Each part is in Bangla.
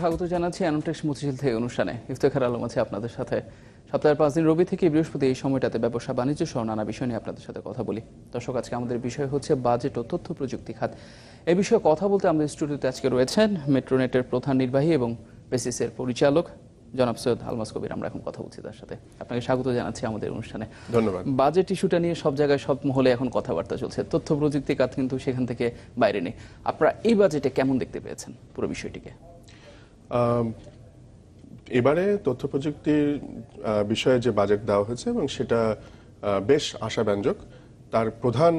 স্বাগত জানাচ্ছি অ্যানোটেক্স মতিঝিল থেকে অনুষ্ঠানে। ইফতেখার আলম আছে আপনাদের সাথে। সপ্তাহের পাঁচ দিন রবি থেকে বৃহস্পতি এই সময়টাতে ব্যবসা বাণিজ্য সহ নানা বিষয় নিয়ে আপনাদের সাথে কথা বলি। দর্শক আজকে আমাদের বিষয় হচ্ছে বাজেট ও তথ্য প্রযুক্তি খাত। এই বিষয়ে কথা বলতে আমাদের স্টুডিওতে আজকে রয়েছেন মেট্রোনেটের প্রধান নির্বাহী এবং বেসিসের পরিচালক জনাব সৈয়দ আলমাস কবির। আমরা এখন কথা বলছি তার সাথে। আপনাকে স্বাগত জানাচ্ছি আমাদের অনুষ্ঠানে। ধন্যবাদ। বাজেট ইস্যুটা নিয়ে সব জায়গায় সব মহলে এখন কথাবার্তা চলছে। তথ্য প্রযুক্তি খাত কিন্তু সেখান থেকে বাইরে নেই। আপনারা এই বাজেটে কেমন দেখতে পেয়েছেন পুরো বিষয়টিকে? এবারে তথ্য প্রযুক্তির বিষয়ে যে বাজেট দেওয়া হয়েছে এবং সেটা বেশ আশাব্যঞ্জক। তার প্রধান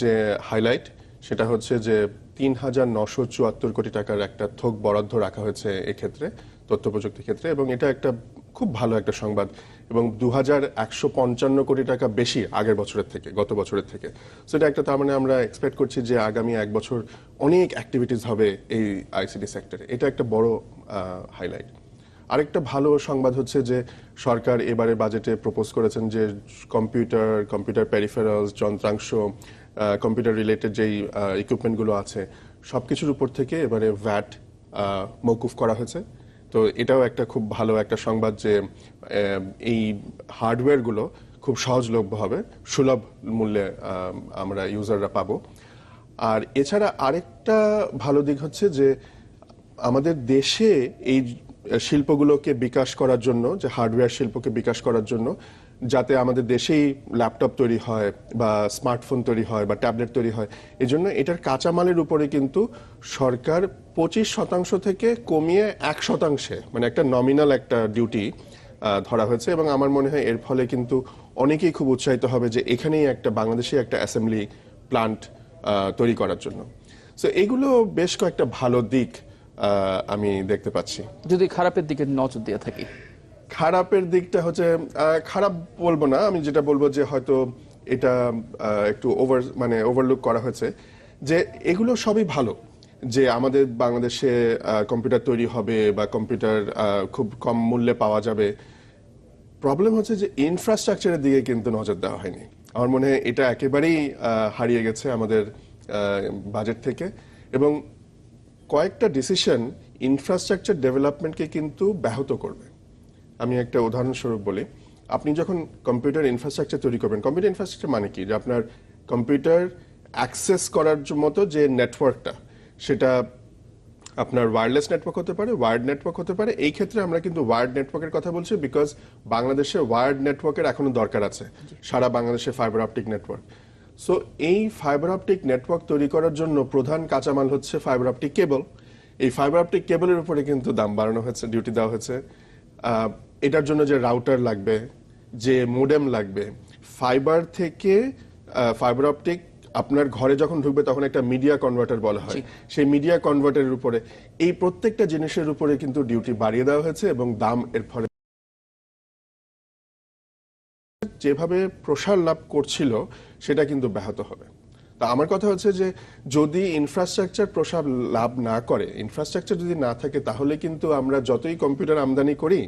যে হাইলাইট সেটা হচ্ছে যে তিন হাজার নশো চুয়াত্তর কোটি টাকার একটা থোক বরাদ্দ রাখা হয়েছে এক্ষেত্রে তথ্য প্রযুক্তির ক্ষেত্রে এবং এটা একটা খুব ভালো একটা সংবাদ। এবং দু হাজার একশো পঞ্চান্ন কোটি টাকা বেশি আগের বছরের থেকে, গত বছরের থেকে। সেটা একটা তার মানে আমরা এক্সপেক্ট করছি যে আগামী এক বছর অনেক অ্যাক্টিভিটিস হবে এই আইসিটি সেক্টরে এটা একটা বড় হাইলাইট আরেকটা ভালো সংবাদ হচ্ছে যে সরকার এবারে বাজেটে প্রপোজ করেছেন যে কম্পিউটার কম্পিউটার প্যারিফেরালস যন্ত্রাংশ কম্পিউটার রিলেটেড যেই ইকুইপমেন্টগুলো আছে সব কিছুর উপর থেকে এবারে ভ্যাট মৌকুফ করা হয়েছে। তো এটাও একটা খুব ভালো একটা সংবাদ যে এই হার্ডওয়্যারগুলো খুব সহজলভ্য হবে সুলভ মূল্যে আমরা ইউজাররা পাবো। আর এছাড়া আরেকটা ভালো দিক হচ্ছে যে, আমাদের দেশে এই শিল্পগুলোকে বিকাশ করার জন্য, যে হার্ডওয়্যার শিল্পকে বিকাশ করার জন্য যাতে আমাদের দেশেই ল্যাপটপ তৈরি হয় বা স্মার্টফোন তৈরি হয় বা ট্যাবলেট তৈরি হয়। এই জন্য এটার কাঁচামালের উপরে কিন্তু সরকার পঁচিশ শতাংশ থেকে কমিয়ে এক শতাংশে মানে একটা নমিনাল একটা ডিউটি ধরা হয়েছে এবং আমার মনে হয় এর ফলে কিন্তু অনেকেই খুব উৎসাহিত হবে যে এখানেই একটা বাংলাদেশে একটা অ্যাসেম্বলি প্লান্ট তৈরি করার জন্য। সো এগুলো বেশ কয়েকটা ভালো দিক আমি দেখতে পাচ্ছি। যদি খারাপের দিকে নজর দিয়ে থাকি। খারাপের দিকটা হচ্ছে খারাপ বলব না, আমি যেটা বলব যে হয়তো এটা একটু ওভার মানে ওভারলুক করা হয়েছে, যে এগুলো সবই ভালো, যে আমাদের বাংলাদেশে কম্পিউটার তৈরি হবে বা কম্পিউটার খুব কম মূল্যে পাওয়া যাবে। প্রবলেম হচ্ছে যে ইনফ্রাস্ট্রাকচারের দিকে কিন্তু নজর দেওয়া হয়নি। আমার মনে হয় এটা একেবারেই হারিয়ে গেছে আমাদের বাজেট থেকে। এবং কয়েকটা ডিসিশন ইনফ্রাস্ট্রাকচার ডেভেলপমেন্টকে কিন্তু ব্যাহত করবে। আমি একটা উদাহরণস্বরূপ বলি। আপনি যখন কম্পিউটার ইনফ্রাস্ট্রাকচার তৈরি করবেন কম্পিউটার ইনফ্রাস্ট্রাকচার মানে কি? যে আপনার কম্পিউটার অ্যাক্সেস করার মতো যে নেটওয়ার্কটা সেটা আপনার ওয়্যারলেস নেটওয়ার্ক হতে পারে ওয়ার্ড নেটওয়ার্ক হতে পারে। এই ক্ষেত্রে আমরা কিন্তু ওয়ার্ড নেটওয়ার্কের কথা বলছি বিকজ বাংলাদেশে ওয়ার্ড নেটওয়ার্কের এখনও দরকার আছে। সারা বাংলাদেশে ফাইবার অপটিক নেটওয়ার্ক সো এই ফাইবার অপটিক নেটওয়ার্ক তৈরি করার জন্য প্রধান কাঁচামাল হচ্ছে ফাইবার অপটিক কেবল এই ফাইবার অপটিক কেবলের উপরে কিন্তু দাম বাড়ানো হয়েছে ডিউটি দেওয়া হয়েছে। এটার জন্য যে রাউটার লাগবে যে মোডেম লাগবে ফাইবার থেকে ফাইবার অপটিক আপনার ঘরে যখন ঢুকবে তখন একটা মিডিয়া কনভার্টার বলা হয়। সেই মিডিয়া কনভার্টারের উপরে এই প্রত্যেকটা জিনিসের উপরে কিন্তু ডিউটি বাড়িয়ে দেওয়া হয়েছে এবং দাম এর ফলে যেভাবে প্রসার লাভ করছিল সেটা কিন্তু ব্যাহত হবে। তা আমার কথা হচ্ছে যে যদি ইনফ্রাস্ট্রাকচার প্রসার লাভ না করে ইনফ্রাস্ট্রাকচার যদি না থাকে তাহলে কিন্তু আমরা যতই কম্পিউটার আমদানি করি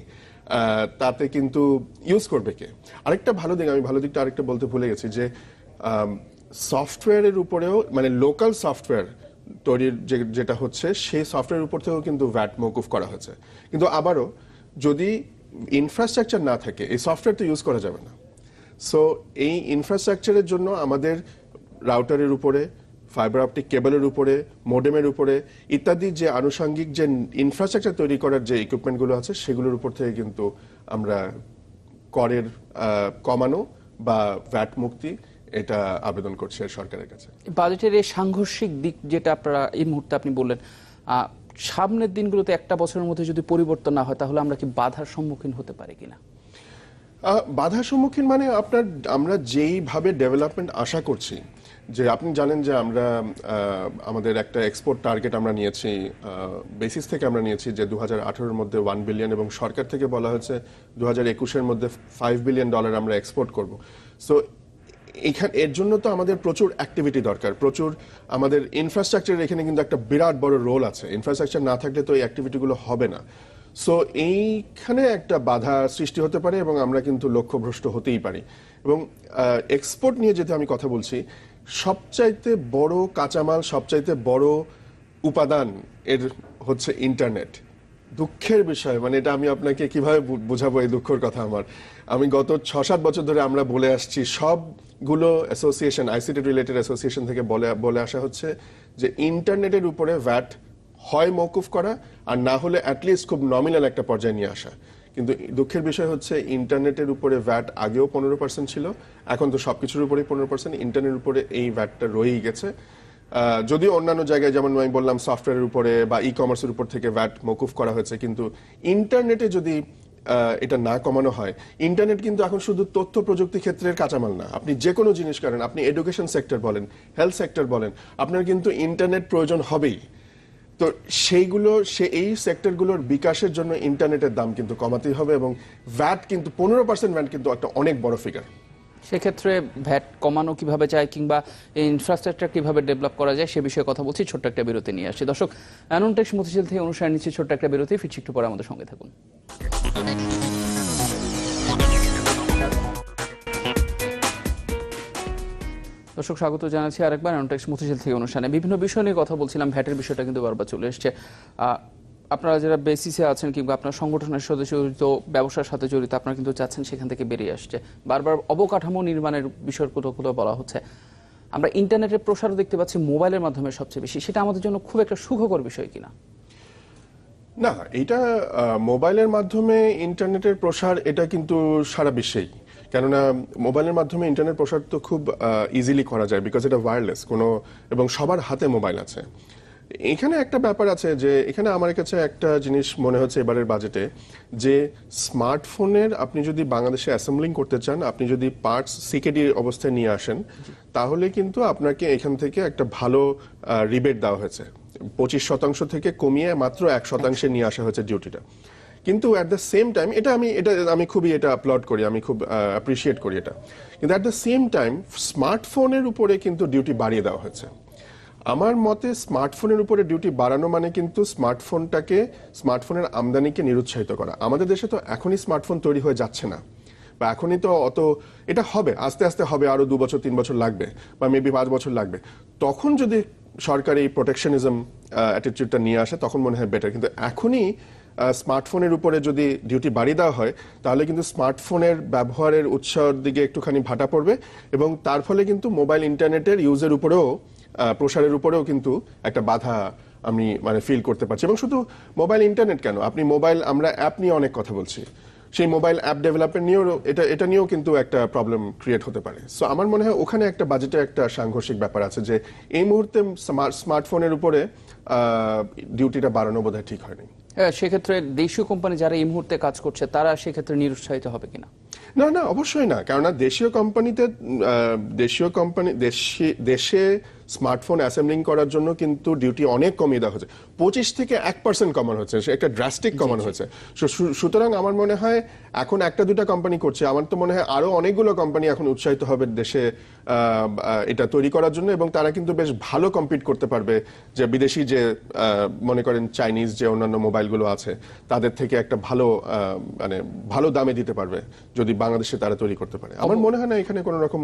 তাতে কিন্তু ইউজ করবে কে? আরেকটা ভালো দিক, আমি ভালো দিকটা আরেকটা বলতে ভুলে গেছি যে সফটওয়্যারের উপরেও মানে লোকাল সফটওয়্যার তৈরির যেটা হচ্ছে, সেই সফটওয়্যারের উপর থেকেও কিন্তু ভ্যাট মৌকুফ করা হয়েছে। কিন্তু আবারও, যদি ইনফ্রাস্ট্রাকচার না থাকে, এই সফটওয়্যার তো ইউজ করা যাবে না। সো এই ইনফ্রাস্ট্রাকচারের জন্য আমাদের রাউটারের উপরে ফাইবার অপটিক কেবলের উপরে মোডেমের উপরে ইত্যাদি যে আনুষঙ্গিক যে ইনফ্রাস্ট্রাকচার তৈরি করার যে ইকুইপমেন্টগুলো আছে সেগুলোর উপর থেকে কিন্তু আমরা করের কমানো বা ভ্যাট মুক্তি এটা আবেদন করছে সরকারের কাছে। বাজেটের এই সাংঘর্ষিক দিক যেটা আপনারা এই মুহূর্তে আপনি বললেন সামনের দিনগুলোতে একটা বছরের মধ্যে যদি পরিবর্তন না হয় তাহলে আমরা কি বাধার সম্মুখীন হতে পারি কিনা? বাধার সম্মুখীন মানে আপনার আমরা যেইভাবে ডেভেলপমেন্ট আশা করছি যে আপনি জানেন যে আমরা আমাদের একটা এক্সপোর্ট টার্গেট আমরা নিয়েছি বেসিস থেকে আমরা নিয়েছি যে দু হাজার মধ্যে ওয়ান বিলিয়ন এবং সরকার থেকে বলা হয়েছে দু হাজার একুশের মধ্যে ফাইভ বিলিয়ন ডলার আমরা এক্সপোর্ট করব। সো এখানে, এর জন্য তো আমাদের প্রচুর অ্যাক্টিভিটি দরকার, প্রচুর আমাদের ইনফ্রাস্ট্রাকচারের এখানে কিন্তু একটা বিরাট বড় রোল আছে। ইনফ্রাস্ট্রাকচার না থাকলে তো এই অ্যাক্টিভিটিগুলো হবে না। সো এইখানে একটা বাধা সৃষ্টি হতে পারে এবং আমরা কিন্তু লক্ষ্যভ্রষ্ট হতেই পারি। এবং এক্সপোর্ট নিয়ে যেতে আমি কথা বলছি সবচাইতে বড় কাঁচামাল, সবচাইতে বড় উপাদান এর হচ্ছে ইন্টারনেট দুঃখের বিষয় মানে এটা আমি আপনাকে কীভাবে বোঝাবো এই দুঃখের কথা আমার? আমি গত ছ সাত বছর ধরে আমরা বলে আসছি, সবগুলো অ্যাসোসিয়েশন আইসিটি রিলেটেড অ্যাসোসিয়েশন থেকে বলে বলে আসা হচ্ছে যে ইন্টারনেটের উপরে ভ্যাট হয় মৌকুফ করা, আর না হলে অ্যাটলিস্ট খুব নমিনাল একটা পর্যায়ে নিয়ে আসা। কিন্তু দুঃখের বিষয় হচ্ছে ইন্টারনেটের উপরে ভ্যাট আগেও পনেরো পার্সেন্ট ছিল, এখন তো সবকিছুর উপরেই পনেরো পার্সেন্ট ইন্টারনেটের উপরে এই ভ্যাটটা রয়েই গেছে। যদিও অন্যান্য জায়গায় যেমন আমি বললাম সফটওয়্যারের উপরে বা ই কমার্সের উপর থেকে ভ্যাট মকুফ করা হয়েছে, কিন্তু ইন্টারনেটে যদি এটা না কমানো হয় ইন্টারনেট কিন্তু এখন শুধু তথ্য প্রযুক্তি ক্ষেত্রের কাঁচামাল না। আপনি যে কোনো জিনিস করেন, আপনি এডুকেশন সেক্টর বলেন হেলথ সেক্টর বলেন, আপনার কিন্তু ইন্টারনেট প্রয়োজন হবেই। তো সেইগুলো, সে এই সেক্টরগুলোর বিকাশের জন্য ইন্টারনেটের দাম কিন্তু কমাতেই হবে এবং ভ্যাট কিন্তু, পনেরো পার্সেন্ট ভ্যাট কিন্তু একটা অনেক বড় ফিগার সেক্ষেত্রে ভ্যাট কমানো কীভাবে যায় কিংবা ইনফ্রাস্ট্রাকচার কীভাবে ডেভেলপ করা যায় সে বিষয়ে কথা বলছি, ছোট্ট একটা বিরতি নিয়ে আসছি। দর্শক অ্যানোনটেক্স মতিশীল থেকে অনুষ্ঠান নিচ্ছি ছোট্ট একটা বিরতি, ফিরছি একটু পরে আমাদের সঙ্গে থাকুন। দর্শক, স্বাগত জানাচ্ছি আরেকবার অ্যানোটেক্স মতিশীল থেকে অনুষ্ঠানে। বিভিন্ন বিষয় নিয়ে কথা বলছিলাম, ভ্যাটের বিষয়টা কিন্তু বারবার চলে এসছে। আপনারা যারা বেসিসে আছেন কিংবা আপনার সংগঠনের সাথে জড়িত, ব্যবসার সাথে জড়িত, আপনারা কিন্তু চাচ্ছেন সেখান থেকে বেরিয়ে আসছে বারবার অবকাঠামো নির্মাণের বিষয়ের কোথাও বলা হচ্ছে। আমরা ইন্টারনেটের প্রসারও দেখতে পাচ্ছি, মোবাইলের মাধ্যমে সবচেয়ে বেশি। সেটা আমাদের জন্য খুব একটা সুখকর বিষয় কিনা? না, এটা মোবাইলের মাধ্যমে ইন্টারনেটের প্রসার, এটা কিন্তু সারা বিশ্বেই। কেননা মোবাইলের মাধ্যমে ইন্টারনেট প্রসার তো খুব ইজিলি করা যায় বিকজ এটা ওয়্যারলেস কোনো, এবং সবার হাতে মোবাইল আছে। এখানে একটা ব্যাপার আছে যে, এখানে আমার কাছে একটা জিনিস মনে হচ্ছে এবারের বাজেটে, যে স্মার্টফোনের আপনি যদি বাংলাদেশে অ্যাসেম্বলিং করতে চান, আপনি যদি পার্টস সিকেডি অবস্থায় নিয়ে আসেন, তাহলে কিন্তু আপনাকে এখান থেকে একটা ভালো রিবেট দেওয়া হয়েছে। পঁচিশ শতাংশ থেকে কমিয়ে মাত্র এক শতাংশে নিয়ে আসা হয়েছে ডিউটিটা কিন্তু অ্যাট দ্য সেম টাইম এটা আমি এটা আমি খুবই এটা আপলোড করি, আমি খুব অ্যাপ্রিসিয়েট করি এটা। কিন্তু অ্যাট দ্য সেম টাইম স্মার্টফোনের উপরে কিন্তু ডিউটি বাড়িয়ে দেওয়া হয়েছে। আমার মতে স্মার্টফোনের উপরে ডিউটি বাড়ানো মানে কিন্তু স্মার্টফোনটাকে স্মার্টফোনের আমদানিকে নিরুৎসাহিত করা। আমাদের দেশে তো এখনই স্মার্টফোন তৈরি হয়ে যাচ্ছে না। বা এখনই তো অত, এটা হবে, আস্তে আস্তে হবে আরও দু বছর, তিন বছর লাগবে, বা মেবি পাঁচ বছর লাগবে। তখন যদি সরকার এই প্রোটেকশনিজম অ্যাটিটিউডটা নিয়ে আসে, তখন মনে হয় বেটার কিন্তু এখনই স্মার্টফোনের উপরে যদি ডিউটি বাড়িয়ে দেওয়া হয় তাহলে কিন্তু স্মার্টফোনের ব্যবহারের উৎসাহের দিকে একটুখানি ভাটা পড়বে এবং তার ফলে কিন্তু মোবাইল ইন্টারনেটের ইউজের উপরেও প্রসারের উপরেও কিন্তু একটা বাধা আমি মানে ফিল করতে পারছি। এবং শুধু মোবাইল ইন্টারনেট কেন? আপনি মোবাইল আমরা অ্যাপ নিয়ে অনেক কথা বলছি। সেই মোবাইল অ্যাপ ডেভেলপমেন্ট নিয়েও এটা এটা নিয়েও কিন্তু একটা প্রবলেম ক্রিয়েট হতে পারে। সো আমার মনে হয় ওখানে একটা বাজেটে একটা সাংঘর্ষিক ব্যাপার আছে যে এই মুহূর্তে স্মার্ট স্মার্টফোনের উপরে ডিউটিটা বাড়ানো বোধহয় ঠিক হয়নি। হ্যাঁ, সেক্ষেত্রে দেশীয় কোম্পানি যারা এই মুহূর্তে কাজ করছে, তারা সেক্ষেত্রে নিরুৎসাহিত হবে কিনা? না না, অবশ্যই না। কেননা দেশীয় কোম্পানিতে দেশীয় কোম্পানি, দেশে দেশে স্মার্টফোন অ্যাসেম্বলিং করার জন্য কিন্তু ডিউটি অনেক কমিয়ে দেওয়া হয়েছে। পঁচিশ থেকে এক পার্সেন্ট কমানো হয়েছে সে একটা ড্রাস্টিক কমানো হয়েছে সুতরাং আমার মনে হয় এখন একটা দুটা কোম্পানি করছে আমার তো মনে হয় আরও অনেকগুলো কোম্পানি এখন উৎসাহিত হবে দেশে এটা তৈরি করার জন্য এবং তারা কিন্তু বেশ ভালো কম্পিট করতে পারবে যে বিদেশি যে মনে করেন চাইনিজ যে অন্যান্য মোবাইলগুলো আছে তাদের থেকে একটা ভালো মানে ভালো দামে দিতে পারবে যদি বাংলাদেশে তারা তৈরি করতে পারে। আমার মনে হয় না এখানে কোনো রকম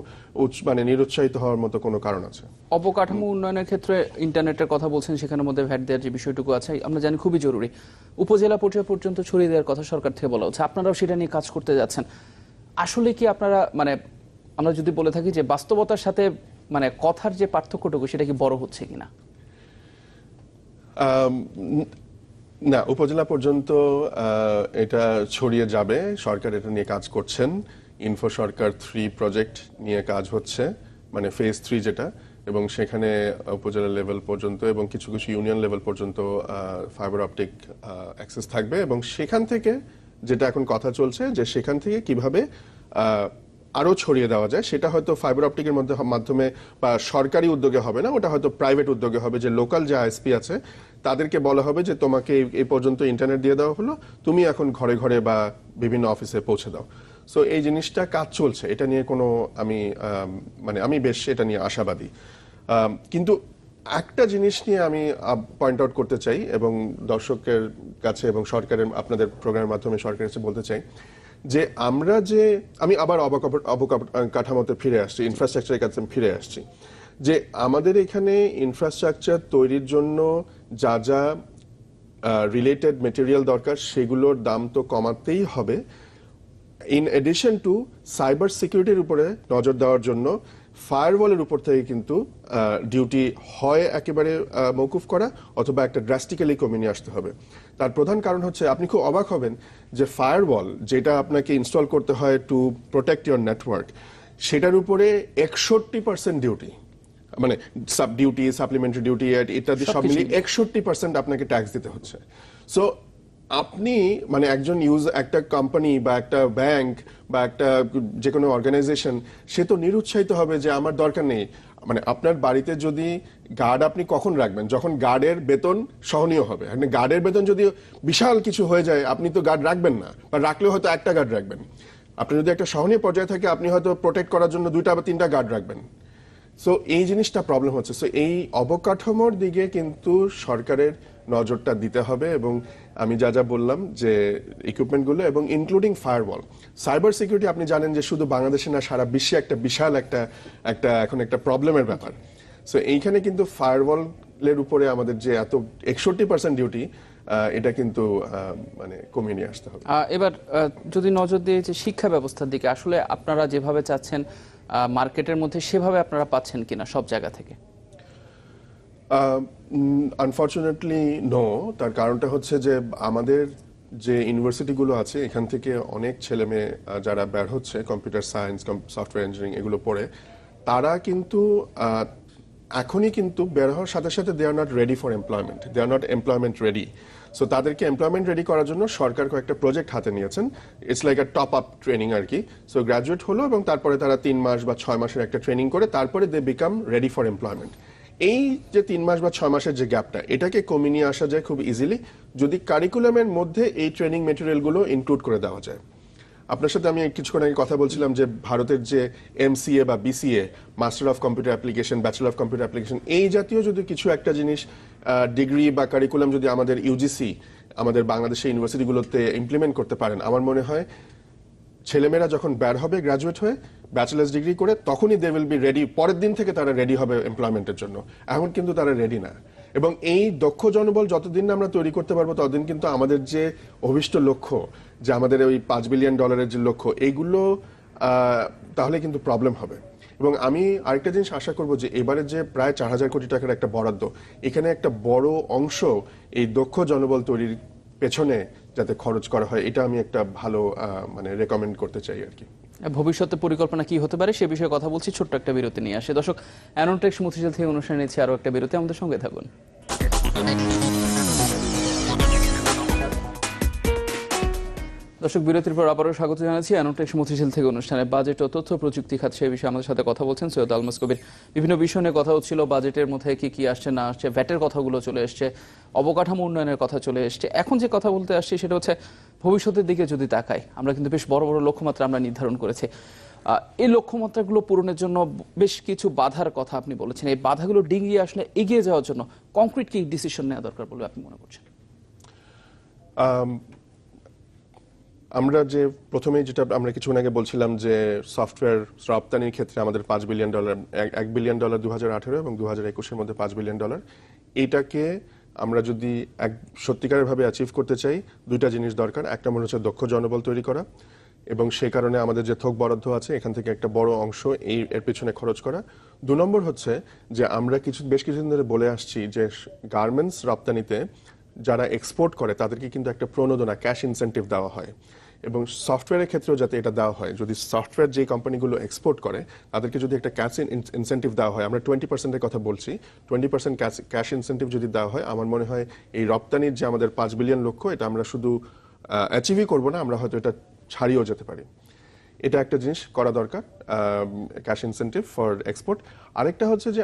মানে নিরুৎসাহিত হওয়ার মতো কোনো কারণ আছে। অবকাঠামো উন্নয়নের ক্ষেত্রে ইন্টারনেটের কথা বলছেন, সেখানের মধ্যে ভ্যাট দেওয়ার যে বিষয়টুকু আছে, আমরা জানি খুবই জরুরি। উপজেলা পর্যায় পর্যন্ত ছড়িয়ে দেওয়ার কথা সরকার থেকে বলা হচ্ছে। আপনারাও সেটা নিয়ে কাজ করতে যাচ্ছেন। আসলে কি আপনারা মানে আমরা যদি বলে থাকি যে বাস্তবতার সাথে মানে কথার যে পার্থক্যটুকু, সেটা কি বড় হচ্ছে কিনা? না, উপজেলা পর্যন্ত এটা ছড়িয়ে যাবে। সরকার এটা নিয়ে কাজ করছেন। ইনফো সরকার থ্রি প্রজেক্ট নিয়ে কাজ হচ্ছে মানে ফেজ থ্রি যেটা। এবং সেখানে উপজেলা লেভেল পর্যন্ত এবং কিছু কিছু ইউনিয়ন লেভেল পর্যন্ত ফাইবার অপটিক অ্যাক্সেস থাকবে এবং সেখান থেকে যেটা এখন কথা চলছে যে সেখান থেকে কীভাবে আহ, আরও ছড়িয়ে দেওয়া যায় সেটা হয়তো ফাইবার অপটিকের মধ্যে মাধ্যমে বা সরকারি উদ্যোগে হবে না ওটা হয়তো প্রাইভেট উদ্যোগে হবে যে লোকাল যে আইএসপি আছে তাদেরকে বলা হবে যে তোমাকে এই- পর্যন্ত ইন্টারনেট দিয়ে দেওয়া হলো তুমি এখন ঘরে ঘরে বা বিভিন্ন অফিসে পৌঁছে দাও। সো এই জিনিসটা কাজ চলছে এটা নিয়ে কোনো আমি মানে আমি বেশ এটা নিয়ে আশাবাদী। কিন্তু একটা জিনিস নিয়ে আমি পয়েন্ট আউট করতে চাই এবং দর্শকের কাছে এবং সরকারের, আপনাদের প্রোগ্রামের মাধ্যমে সরকারের কাছে বলতে চাই যে আমরা যে, আমি আবার অবকাঠামোতে ফিরে আসছি ইনফ্রাস্ট্রাকচারের কাছে ফিরে আসছি, যে আমাদের এখানে ইনফ্রাস্ট্রাকচার তৈরির জন্য যা যা রিলেটেড মেটেরিয়াল দরকার সেগুলোর দাম তো কমাতেই হবে। ইন এডিশন টু সাইবার সিকিউরিটির উপরে নজর দেওয়ার জন্য ফায়ারওয়ালের উপর থেকে কিন্তু ডিউটি হয় একেবারে মৌকুফ করা অথবা একটা ড্রাস্টিক্যালি কমিয়ে নিয়ে আসতে হবে। তার প্রধান কারণ হচ্ছে আপনি খুব অবাক হবেন যে ফায়ারওয়াল যেটা আপনাকে ইনস্টল করতে হয় টু প্রোটেক্ট ইউর নেটওয়ার্ক সেটার উপরে একষট্টি পার্সেন্ট ডিউটি মানে সাব ডিউটি সাপ্লিমেন্টারি ডিউটি ইত্যাদি সব মিলিয়ে একষট্টি পার্সেন্ট আপনাকে ট্যাক্স দিতে হচ্ছে। সো আপনি মানে একজন ইউজ একটা কোম্পানি বা একটা ব্যাংক বা একটা যে কোনো অর্গানাইজেশন সে তো নিরুৎসাহিত হবে যে আমার দরকার নেই। মানে আপনার বাড়িতে যদি গার্ড আপনি কখন রাখবেন? যখন গার্ডের বেতন সহনীয় হবে। মানে গার্ডের বেতন যদি বিশাল কিছু হয়ে যায়, আপনি তো গার্ড রাখবেন না। বা রাখলেও হয়তো একটা গার্ড রাখবেন। আপনি যদি একটা সহনীয় পর্যায়ে থাকে, আপনি হয়তো প্রোটেক্ট করার জন্য দুইটা বা তিনটা গার্ড রাখবেন। সো এই জিনিসটা প্রবলেম হচ্ছে। সো এই অবকাঠামোর দিকে কিন্তু সরকারের নজরটা দিতে হবে এবং আমি যা যা বললাম যে ইকুইপমেন্টগুলো এবং ইনক্লুডিং ফায়ারওয়াল সাইবার সিকিউরিটি আপনি জানেন যে শুধু বাংলাদেশে না, সারা বিশ্বে একটা বিশাল একটা একটা এখন একটা প্রবলেমের ব্যাপার। সো এইখানে কিন্তু ফায়ারওয়ালের উপরে আমাদের যে এত একষট্টি পার্সেন্ট ডিউটি এটা কিন্তু মানে কমিয়ে নিয়ে আসতে হবে। এবার যদি নজর দিয়ে যে শিক্ষা ব্যবস্থার দিকে, আসলে আপনারা যেভাবে চাচ্ছেন মার্কেটের মধ্যে সেভাবে আপনারা পাচ্ছেন কিনা সব জায়গা থেকে? আনফর্চুনেটলি নো তার কারণটা হচ্ছে যে আমাদের যে ইউনিভার্সিটিগুলো আছে, এখান থেকে অনেক ছেলে মেয়ে যারা বের হচ্ছে কম্পিউটার সায়েন্স সফটওয়্যার ইঞ্জিনিয়ারিং এগুলো পড়ে, তারা কিন্তু এখনই কিন্তু বের হওয়ার সাথে সাথে they are not ready for employment they are not employment ready so তাদেরকে এমপ্লয়মেন্ট রেডি করার জন্য সরকার কয়েকটা প্রজেক্ট হাতে নিয়েছেন। It's like a top up training আর কি। সো গ্র্যাজুয়েট হলো এবং তারপরে তারা তিন মাস বা ছয় মাসের একটা ট্রেনিং করে তারপরে they become ready for employment এই যে তিন মাস বা ছয় মাসের যে গ্যাপটা এটাকে কমিয়ে নিয়ে আসা যায় খুব ইজিলি যদি কারিকুলামের মধ্যে এই ট্রেনিং মেটেরিয়ালগুলো ইনক্লুড করে দেওয়া যায়। আপনার সাথে আমি কিছুক্ষণ আগে কথা বলছিলাম যে ভারতের যে এমসিএ বা BCA master of computer application bachelor of computer application এই জাতীয় যদি কিছু একটা জিনিস ডিগ্রি বা কারিকুলাম যদি আমাদের ইউজিসি আমাদের বাংলাদেশের ইউনিভার্সিটিগুলোতে ইমপ্লিমেন্ট করতে পারেন, আমার মনে হয় ছেলেমেয়েরা যখন বের হবে গ্রাজুয়েট হয়ে ব্যাচেলার্স ডিগ্রি করে, তখনই দে উইল বি রেডি পরের দিন থেকে তারা রেডি হবে এমপ্লয়মেন্টের জন্য। এখন কিন্তু তারা রেডি না। এবং এই দক্ষ জনবল যতদিন না আমরা তৈরি করতে পারব, ততদিন কিন্তু আমাদের যে অভিষ্ট লক্ষ্য, যে আমাদের ওই পাঁচ বিলিয়ন ডলারের যে লক্ষ্য, এইগুলো তাহলে কিন্তু প্রবলেম হবে। এবং আমি আরেকটা জিনিস আশা করব যে এবারে যে প্রায় চার হাজার কোটি টাকার একটা বরাদ্দ, এখানে একটা বড় অংশ এই দক্ষ জনবল তৈরির পেছনে যাতে খরচ করা হয়, এটা আমি একটা ভালো মানে রেকমেন্ড করতে চাই আর কি। ভবিষ্যতে পরিকল্পনা কি হতে পারে সে বিষয়ে কথা বলছি, ছোট্ট একটা বিরতি নিয়ে আসে। দর্শক, অ্যানোটেক্স মতিঝিল থেকে অনুষ্ঠান নিচ্ছে আরও একটা বিরতি, আমাদের সঙ্গে থাকুন। দর্শক, বিরতির পর আবারও স্বাগত জানাচ্ছি অ্যানোটেক্স মতিঝিল থেকে অনুষ্ঠানে। বাজেট ও তথ্য প্রযুক্তি খাত সে বিষয়ে আমাদের সাথে কথা বলছেন সৈয়দ আলমাস কবির। বিভিন্ন বিষয় নিয়ে কথা হচ্ছিল, বাজেটের মধ্যে কি কি আসছে, না আসছে, ভ্যাটের কথাগুলো চলে এসছে, অবকাঠামো উন্নয়নের কথা চলে এসছে। এখন যে কথা বলতে আসছি সেটা হচ্ছে, ভবিষ্যতের দিকে যদি তাকাই, আমরা কিন্তু বেশ বড় বড় লক্ষ্যমাত্রা আমরা নির্ধারণ করেছি। এই লক্ষ্যমাত্রাগুলো পূরণের জন্য বেশ কিছু বাধার কথা আপনি বলেছেন। এই বাধাগুলো ডিঙিয়ে আসলে এগিয়ে যাওয়ার জন্য কংক্রিট কি ডিসিশন নেওয়া দরকার বলে আপনি মনে করছেন? আমরা যে প্রথমেই যেটা আমরা কিছুক্ষণ আগে বলছিলাম যে সফটওয়্যার রপ্তানির ক্ষেত্রে আমাদের পাঁচ বিলিয়ন ডলার এক- বিলিয়ন ডলার দু হাজার আঠেরো এবং দু হাজার একুশের মধ্যে পাঁচ বিলিয়ন ডলার এটাকে আমরা যদি এক সত্যিকারের ভাবে অ্যাচিভ করতে চাই, দুইটা জিনিস দরকার। একটা মনে হচ্ছে দক্ষ জনবল তৈরি করা এবং সেই কারণে আমাদের যে থোক বরাদ্দ আছে, এখান থেকে একটা বড় অংশ এই, এর পেছনে খরচ করা। দু নম্বর হচ্ছে যে আমরা কিছু, বেশ কিছুদিন ধরে বলে আসছি যে গার্মেন্টস রপ্তানিতে যারা এক্সপোর্ট করে, তাদেরকে কিন্তু একটা প্রণোদনা ক্যাশ ইনসেন্টিভ দেওয়া হয়। এবং সফটওয়্যারের ক্ষেত্রেও যাতে এটা দেওয়া হয়। যদি সফটওয়্যার যে কোম্পানিগুলো এক্সপোর্ট করে, তাদেরকে যদি একটা ক্যাশ ইনসেন্টিভ দেওয়া হয়, আমরা টোয়েন্টি পার্সেন্টের কথা বলছি টোয়েন্টি পার্সেন্ট ক্যাশ ইনসেন্টিভ যদি দেওয়া হয়, আমার মনে হয় এই রপ্তানির যে আমাদের পাঁচ বিলিয়ন লক্ষ্য, এটা আমরা শুধু অ্যাচিভই করব না, আমরা হয়তো এটা ছাড়িয়েও যেতে পারি। এটা একটা জিনিস করা দরকার ক্যাশ ইনসেন্টিভ ফর এক্সপোর্ট আরেকটা হচ্ছে যে,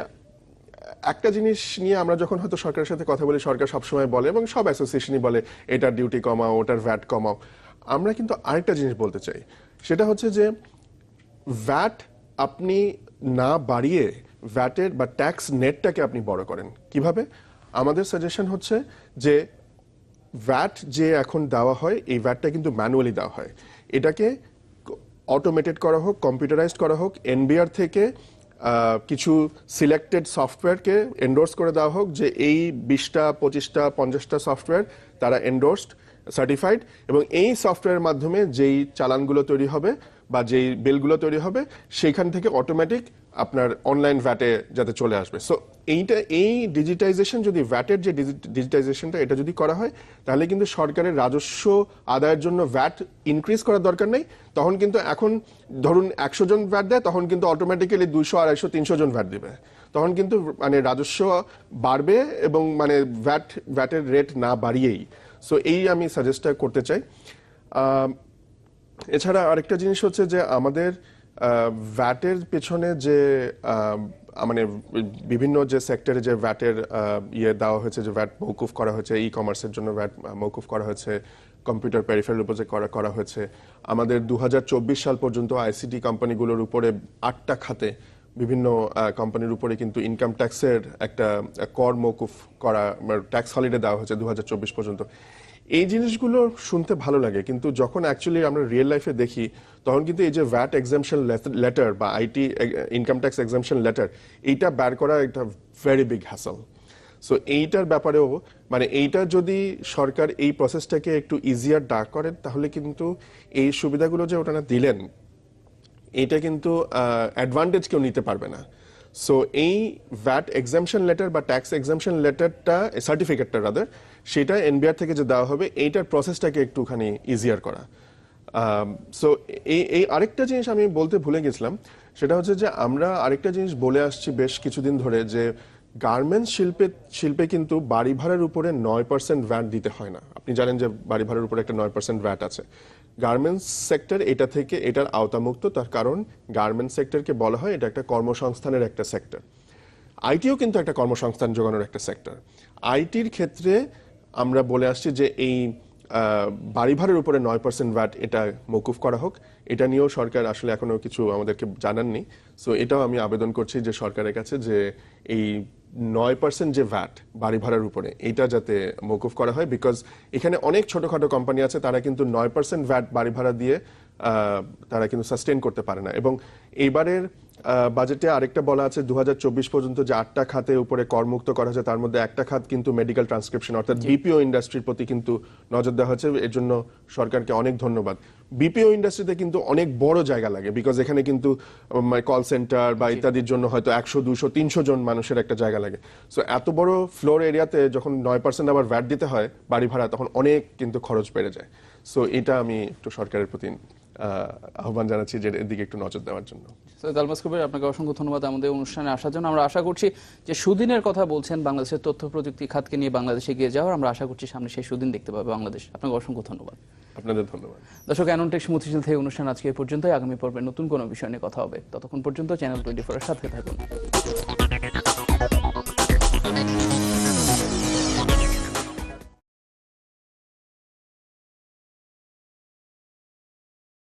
একটা জিনিস নিয়ে আমরা যখন হয়তো সরকারের সাথে কথা বলি, সরকার সবসময় বলে এবং সব অ্যাসোসিয়েশনই বলে, এটার ডিউটি কমাও, ওটার ভ্যাট কমাও। আমরা কিন্তু আরেকটা জিনিস বলতে চাই। সেটা হচ্ছে যে ভ্যাট আপনি না বাড়িয়ে ভ্যাটের বা ট্যাক্স নেটটাকে আপনি বড় করেন। কীভাবে? আমাদের সাজেশন হচ্ছে যে ভ্যাট যে এখন দেওয়া হয়, এই ভ্যাটটা কিন্তু ম্যানুয়ালি দেওয়া হয়। এটাকে অটোমেটেড করা হোক কম্পিউটারাইজড করা হোক এনবিআর থেকে কিছু সিলেক্টেড সফটওয়্যারকে এন্ডোর্স করে দেওয়া হোক, যে এই বিশটা, পঁচিশটা, পঞ্চাশটা সফটওয়্যার তারা এন্ডোর্সড সার্টিফাইড এবং এই সফটওয়্যারের মাধ্যমে যেই চালানগুলো তৈরি হবে বা যেই বিলগুলো তৈরি হবে, সেইখান থেকে অটোমেটিক আপনার অনলাইন ভ্যাটে যাতে চলে আসবে। সো এইটা, এই ডিজিটাইজেশন যদি ভ্যাটের যে ডিজিটাইজেশনটা এটা যদি করা হয়, তাহলে কিন্তু সরকারের রাজস্ব আদায়ের জন্য ভ্যাট ইনক্রিজ করার দরকার নেই। তখন কিন্তু এখন ধরুন একশো জন ভ্যাট দেয়, তখন কিন্তু অটোমেটিক্যালি দুইশো, আড়াইশো, তিনশো জন ভ্যাট দিবে। তখন কিন্তু মানে রাজস্ব বাড়বে এবং মানে ভ্যাট ভ্যাটের রেট না বাড়িয়েই। সো এই আমি সাজেস্ট করতে চাই। এছাড়া আরেকটা জিনিস হচ্ছে যে আমাদের ভ্যাটের পেছনে যে মানে বিভিন্ন যে সেক্টরে যে ভ্যাটের ইয়ে দেওয়া হয়েছে, যে ভ্যাট মৌকুফ করা হয়েছে ই কমার্সের জন্য ভ্যাট মৌকুফ করা হয়েছে কম্পিউটার প্যারিফেরাল উপর করা করা হয়েছে। আমাদের দু হাজার চব্বিশ সাল পর্যন্ত আইসিটি কোম্পানিগুলোর উপরে আটটা খাতে বিভিন্ন কোম্পানির উপরে কিন্তু ইনকাম ট্যাক্সের একটা কর মৌকুফ করা ট্যাক্স হলিডে দেওয়া হয়েছে দু হাজার চব্বিশ পর্যন্ত। এই জিনিসগুলো শুনতে ভালো লাগে, কিন্তু যখন অ্যাকচুয়ালি আমরা রিয়েল লাইফে দেখি, তখন কিন্তু এই যে ভ্যাট এক্সামশন লেটার বা IT income tax exemption letter এইটা বের করা একটা ভেরি বিগ হ্যাসল সো এইটার ব্যাপারেও মানে এইটা যদি সরকার এই প্রসেসটাকে একটু ইজিয়ার ডাক করেন, তাহলে কিন্তু এই সুবিধাগুলো যে ওটা দিলেন এটা কিন্তু অ্যাডভান্টেজ কেউ নিতে পারবে না। সো এই ভ্যাট এক্সামশন লেটার বা ট্যাক্স এক্সামশন লেটারটা সার্টিফিকেটটা রাদার সেটা এনবিআর থেকে যে দেওয়া হবে, এইটার প্রসেসটাকে একটুখানি ইজিয়ার করা। সো এই এই আরেকটা জিনিস আমি বলতে ভুলে গেছিলাম, সেটা হচ্ছে যে আমরা আরেকটা জিনিস বলে আসছি বেশ কিছুদিন ধরে যে গার্মেন্টস শিল্পে শিল্পে কিন্তু বাড়ি ভাড়ার উপরে নয় পার্সেন্ট ভ্যাট দিতে হয় না। আপনি জানেন যে বাড়ি ভাড়ার উপরে একটা নয় পার্সেন্ট ভ্যাট আছে। গার্মেন্টস সেক্টর এটা থেকে এটার আওতামুক্ত, তার কারণ গার্মেন্টস সেক্টরকে বলা হয় এটা একটা কর্মসংস্থানের একটা সেক্টর আইটিও কিন্তু একটা কর্মসংস্থান যোগানোর একটা সেক্টর আইটির ক্ষেত্রে আমরা বলে আসছি যে এই বাড়ি ভাড়ার উপরে নয় পার্সেন্ট ভ্যাট এটা মকুফ করা হোক। এটা নিয়েও সরকার আসলে এখনও কিছু আমাদেরকে জানাননি। সো এটাও আমি আবেদন করছি যে সরকারের কাছে যে এই নয় পার্সেন্ট যে ভ্যাট বাড়ি ভাড়ার উপরে, এটা যাতে মকুফ করা হয়। বিকজ এখানে অনেক ছোটখাটো কোম্পানি আছে, তারা কিন্তু নয় পার্সেন্ট ভ্যাট বাড়ি ভাড়া দিয়ে তারা কিন্তু সাস্টেন করতে পারে না। এবং এইবারের বাজেটে আরেকটা বলা আছে দু হাজার চব্বিশ পর্যন্ত যে আটটা খাতে উপরে করমুক্ত করা হয়েছে তার মধ্যে একটা খাত কিন্তু মেডিকেল ট্রান্সক্রিপশন অর্থাৎ বিপিও ইন্ডাস্ট্রির প্রতি কিন্তু নজর দেওয়া হয়েছে। এর জন্য সরকারকে অনেক ধন্যবাদ। বিপিও ইন্ডাস্ট্রিতে কিন্তু অনেক বড় জায়গা লাগে বিকজ এখানে কিন্তু কল সেন্টার বা ইত্যাদির জন্য হয়তো একশো দুশো তিনশো জন মানুষের একটা জায়গা লাগে। সো এত বড় ফ্লোর এরিয়াতে যখন নয় পার্সেন্ট আবার ভ্যাট দিতে হয় বাড়ি ভাড়া তখন অনেক কিন্তু খরচ বেড়ে যায়। সো এটা আমি একটু সরকারের প্রতি আহ্বান জানাচ্ছি যে এর দিকে একটু নজর দেওয়ার জন্য। সৈয়দ আলমাস কবির আপনাকে অসংখ্য ধন্যবাদ আমাদের অনুষ্ঠানে আসার জন্য। আমরা আশা করছি যে সুদিনের কথা বলছেন বাংলাদেশের তথ্য প্রযুক্তি খাতকে নিয়ে বাংলাদেশে গিয়ে যাওয়ার। আমরা আশা করছি সামনে সেই সুদিন দেখতে পাবে বাংলাদেশ। আপনাকে অসংখ্য ধন্যবাদ। আপনাদের ধন্যবাদ। দর্শক অ্যানন্টেক্স মতিঝিল থেকে অনুষ্ঠান আজকে এ পর্যন্তই। আগামী পর্বে নতুন কোনো বিষয় নিয়ে কথা হবে। ততক্ষণ পর্যন্ত চ্যানেল টোয়েন্টি ফোরের সাথে থাকুন।